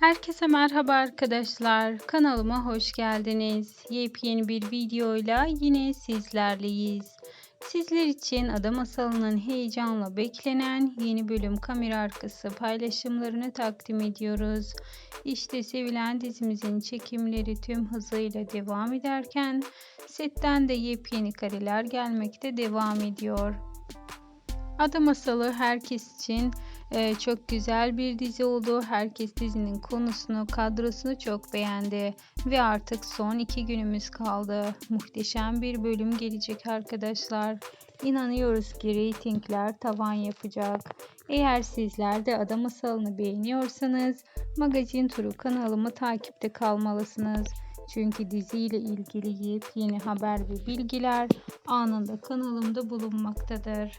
Herkese merhaba arkadaşlar. Kanalıma hoş geldiniz. Yepyeni bir videoyla yine sizlerleyiz. Sizler için Ada Masalı'nın heyecanla beklenen yeni bölüm kamera arkası paylaşımlarını takdim ediyoruz. İşte sevilen dizimizin çekimleri tüm hızıyla devam ederken setten de yepyeni kareler gelmekte devam ediyor. Ada Masalı herkes için e, çok güzel bir dizi oldu. Herkes dizinin konusunu, kadrosunu çok beğendi. Ve artık son iki günümüz kaldı. Muhteşem bir bölüm gelecek arkadaşlar. İnanıyoruz ki reytingler tavan yapacak. Eğer sizler de Ada Masalı'nı beğeniyorsanız Magazin Turu kanalımı takipte kalmalısınız. Çünkü diziyle ilgili yepyeni haber ve bilgiler anında kanalımda bulunmaktadır.